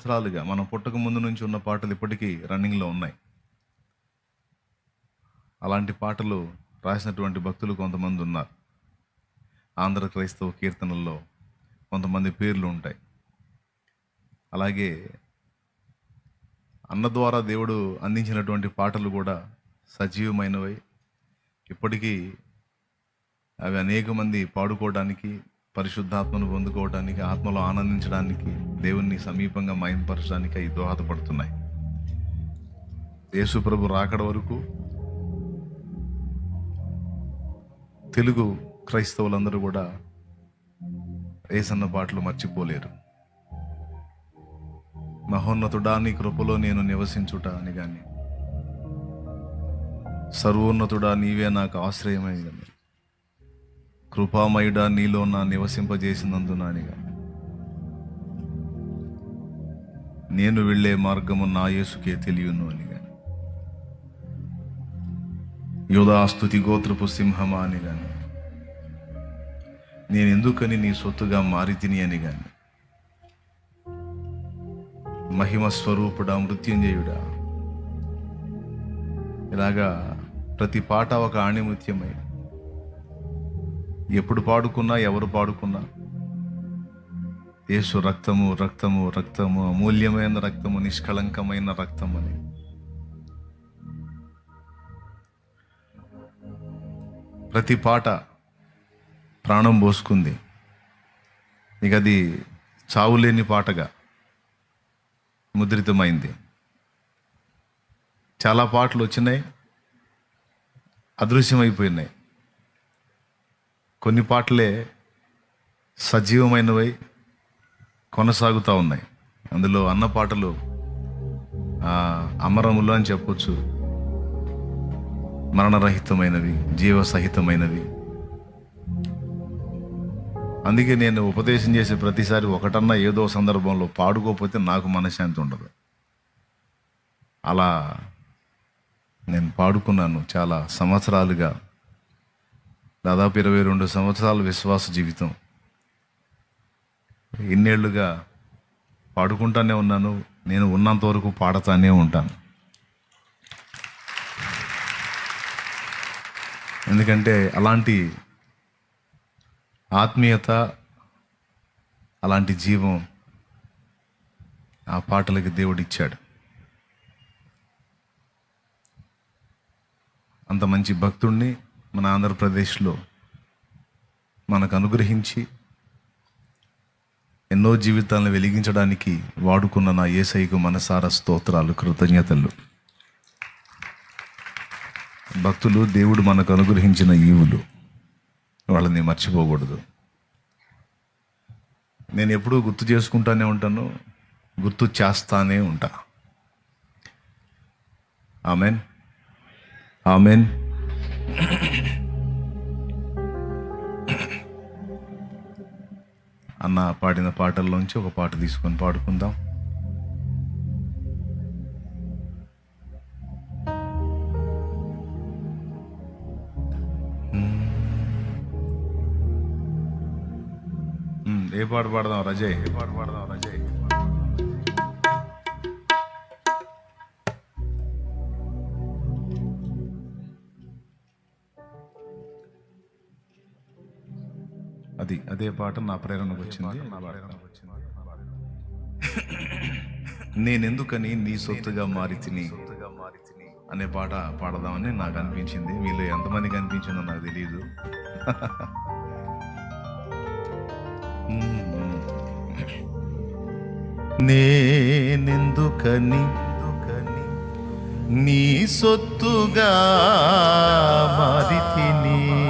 సంవత్సరాలుగా మనం పుట్టక ముందు నుంచి ఉన్న పాటలు ఇప్పటికీ రన్నింగ్లో ఉన్నాయి. అలాంటి పాటలు రాసినటువంటి భక్తులు కొంతమంది ఉన్నారు. ఆంధ్ర క్రైస్తవ కీర్తనల్లో కొంతమంది పేర్లు ఉంటాయి. అలాగే అన్న ద్వారా దేవుడు అందించినటువంటి పాటలు కూడా సజీవమైనవి ఇప్పటికీ అవి అనేక మంది పాడుకోవడానికి పరిశుద్ధాత్మను పొందుకోవడానికి ఆత్మలో ఆనందించడానికి దేవుణ్ణి సమీపంగా మయంపరచడానికి అవి దోహదపడుతున్నాయి. యేసుప్రభు రాకడ వరకు తెలుగు క్రైస్తవులందరూ కూడా ఏసన్న పాటలు మర్చిపోలేరు. మహోన్నతుడా నీ కృపలో నేను నివసించుట అని కానీ సర్వోన్నతుడా నీవే నాకు ఆశ్రయమైందని కృపామయుడా నీలో నా నివసింపజేసినందున అని కానీ నేను వెళ్ళే మార్గము నా యేసుకే తెలియను అని కానీ యోధాస్తుతి గోత్రపు సింహమా అని కానీ నేను ఎందుకని నీ సొత్తుగా మారి తిని అని కానీ మహిమ స్వరూపుడా మృత్యుంజయుడా. ఇలాగా ప్రతి పాట ఒక ఆణిముత్యమై. ఎప్పుడు పాడుకున్నా ఎవరు పాడుకున్నా. యేసు రక్తము రక్తము రక్తము అమూల్యమైన రక్తము నిష్కళంకమైన రక్తం అని. ప్రతి పాట ప్రాణం పోసుకుంది. ఇక అది చావులేని పాటగా ముద్రితమైంది. చాలా పాటలు వచ్చినాయి అదృశ్యమైపోయినాయి. కొన్ని పాటలే సజీవమైనవై కొనసాగుతూ ఉన్నాయి. అందులో అన్న పాటలు అమరములు అని చెప్పొచ్చు. మరణరహితమైనవి జీవసహితమైనవి. అందుకే నేను ఉపదేశం చేసే ప్రతిసారి ఒకటన్నా ఏదో సందర్భంలో పాడుకోకపోతే నాకు మనశ్శాంతి ఉండదు. అలా నేను పాడుకున్నాను చాలా సంవత్సరాలుగా. దాదాపు ఇరవై రెండు సంవత్సరాల విశ్వాస జీవితం. ఇన్నేళ్ళుగా పాడుకుంటానే ఉన్నాను. నేను ఉన్నంత వరకు పాడతానే ఉంటాను. ఎందుకంటే అలాంటి ఆత్మీయత అలాంటి జీవం ఆ పాటలకి దేవుడిచ్చాడు అంత మంచి భక్తుణ్ణి మన ఆంధ్రప్రదేశ్లో మనకు అనుగ్రహించి ఎన్నో జీవితాలను వెలిగించడానికి వాడుకున్న నా ఏసైకు మనసార స్తోత్రాలు కృతజ్ఞతలు. భక్తులు దేవుడు మనకు అనుగ్రహించిన ఈవులు. వాళ్ళని మర్చిపోకూడదు. నేను ఎప్పుడూ గుర్తు చేసుకుంటానే ఉంటాను గుర్తు చేస్తానే ఉంటా. ఆమెన్. ఆమెన్. అన్న పాడిన పాటల్లోంచి ఒక పాట తీసుకొని పాడుకుందాం. ఏ పాట పాడదాం రజయ్? ఏ పాట పాడదాం రజయ్? అది అదే పాట నా ప్రేరణకు వచ్చింది. నేనెందుకని నీ సొత్తుగా మారి తిని? అనే పాట పాడదామని నాకు అనిపించింది. వీళ్ళు ఎంతమందికి అనిపించిందో నాకు తెలియదు నేనెందుకని? నీ సొత్తుగా మారి తిని?